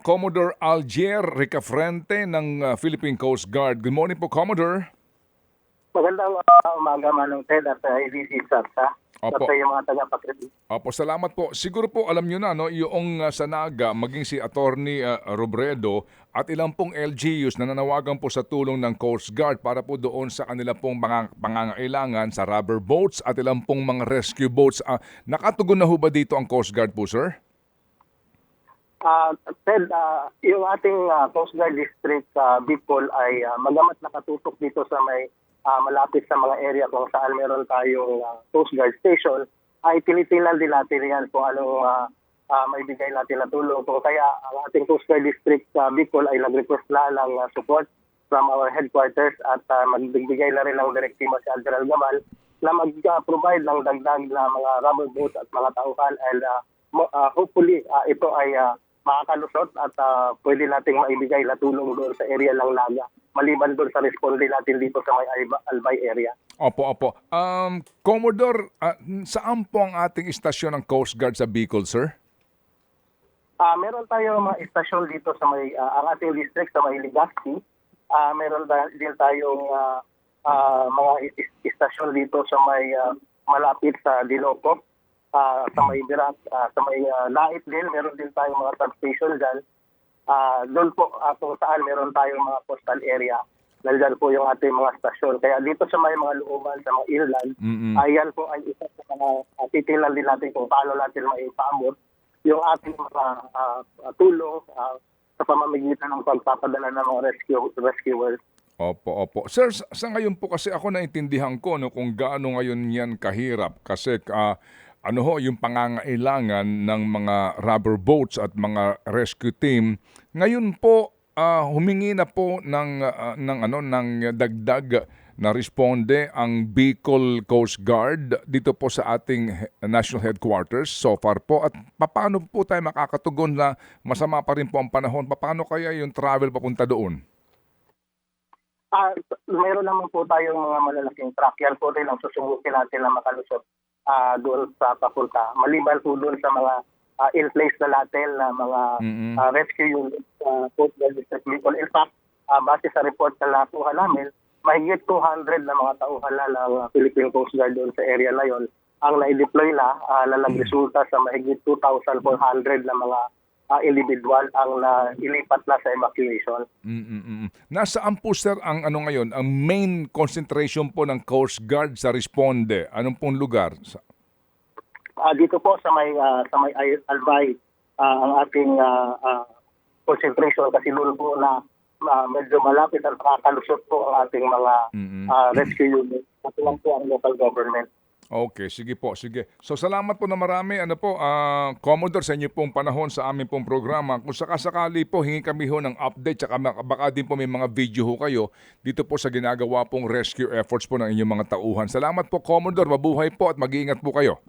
Commodore Algier Ricafrente ng uh, Philippine Coast Guard. Good morning po, Commodore. Magandang uh, umaga Manong Ted at uh, IDC SARSA. Opo. sa yung mga taga-patriot. Opo, salamat po. Siguro po alam nyo na, no, yung uh, sa Naga, maging si Attorney uh, Robredo at ilang pong LGUs na nanawagan po sa tulong ng Coast Guard para po doon sa kanila pong mga pangangailangan sa rubber boats at ilang pong mga rescue boats. Ah, nakatugon na ho ba dito ang Coast Guard po, sir? Uh, Ted, uh, yung ating uh, Coast Guard District uh, Bicol ay uh, magamat nakatutok dito sa may uh, malapit sa mga area kung saan meron tayong uh, Coast Guard Station ay tinitingnan din natin yan kung anong uh, uh, maibigay natin na tulong. Kung kaya ang ating Coast Guard District uh, Bicol ay nag-request na ng uh, support from our headquarters at uh, magbigay na rin ng direktiba si Admiral Gamal na mag-provide ng dagdag na mga rubber boats at mga tauhan and uh, uh, hopefully uh, ito ay uh, makakalusot at uh, pwede nating maibigay na tulong doon sa area ng Naga maliban doon sa responde natin dito sa may Alba- Albay area. Opo, opo. Um, Commodore, ah, saan po ang ating istasyon ng Coast Guard sa Bicol, sir? Ah, meron tayong mga istasyon dito sa may ah, ang ating district sa may Legazpi. Ah, meron din tayong ah, ah, mga is- istasyon dito sa may ah, malapit sa Diloco. Ah, sa may Birak, ah, sa may ah, Lait din, meron din tayong mga substation dyan. Ah, doon po ah, kung saan meron tayong mga coastal area. Nandyan po yung ating mga stasyon. Kaya dito sa may mga looban, sa mga inland, Mm-mm. ayan po ay isa sa mga uh, titingnan din natin kung paano natin maipaabot yung ating mga ah, ah, tulong ah, sa pamamagitan ng pagpapadala ng mga rescue rescuers. Opo, opo. Sir, sa ngayon po kasi ako naintindihan ko no, kung gaano ngayon yan kahirap kasi ah, ano ho, yung pangangailangan ng mga rubber boats at mga rescue team. Ngayon po, ah, humingi na po ng, ah, ng, ano, ng dagdag na responde ang Bicol Coast Guard dito po sa ating national headquarters so far po. At paano po tayo makakatugon na masama pa rin po ang panahon? Paano kaya yung travel papunta doon? Ah, mayroon naman po tayong mga malalaking truck. Yan po rin ang susubukin natin na makalusot ah, doon sa papunta. Maliban po doon sa mga ah, in place na natin na mga Mm-mm. ah, rescue units sa Coast Guard District Bicol. In fact, ah, base sa report na nakuha namin, mahigit 200 na mga tauhala ng Philippine Coast Guard doon sa area na yon ang na-deploy na ah, na nagresulta sa mahigit 2,400 na mga ah, individual ang na ilipat na sa evacuation. Mm-mm-mm. Nasaan po sir ang ano ngayon, ang main concentration po ng Coast Guard sa Responde? Anong pong lugar? Ah, dito po sa may ah, sa may Ay- Albay ah, ang ating ah, ah, concentration kasi doon po na ah, medyo malapit at nakakalusot po ang ating mga ah, rescue units. At lang po ang local government. Okay, sige po, sige. So salamat po na marami. Ano po, ah, Commodore, sa inyo pong panahon sa aming pong programa. Kung sakasakali po, hingi kami ho ng update. Mak- baka din po may mga video ho kayo dito po sa ginagawa pong rescue efforts po ng inyong mga tauhan. Salamat po, Commodore. Mabuhay po at mag-iingat po kayo.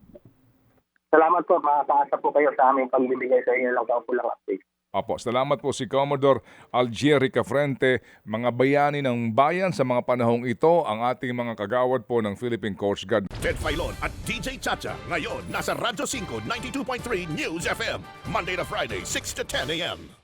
Salamat po. Makakaasa po kayo sa aming pagbibigay sa inyo ng kaukulang update. Apo, salamat po si Commodore Algier Ricafrente, mga bayani ng bayan sa mga panahong ito, ang ating mga kagawad po ng Philippine Coast Guard. Ted Filon at DJ Chacha. Ngayon, nasa Radyo 5, 92.3 News FM. Monday to Friday, 6 to 10 a.m.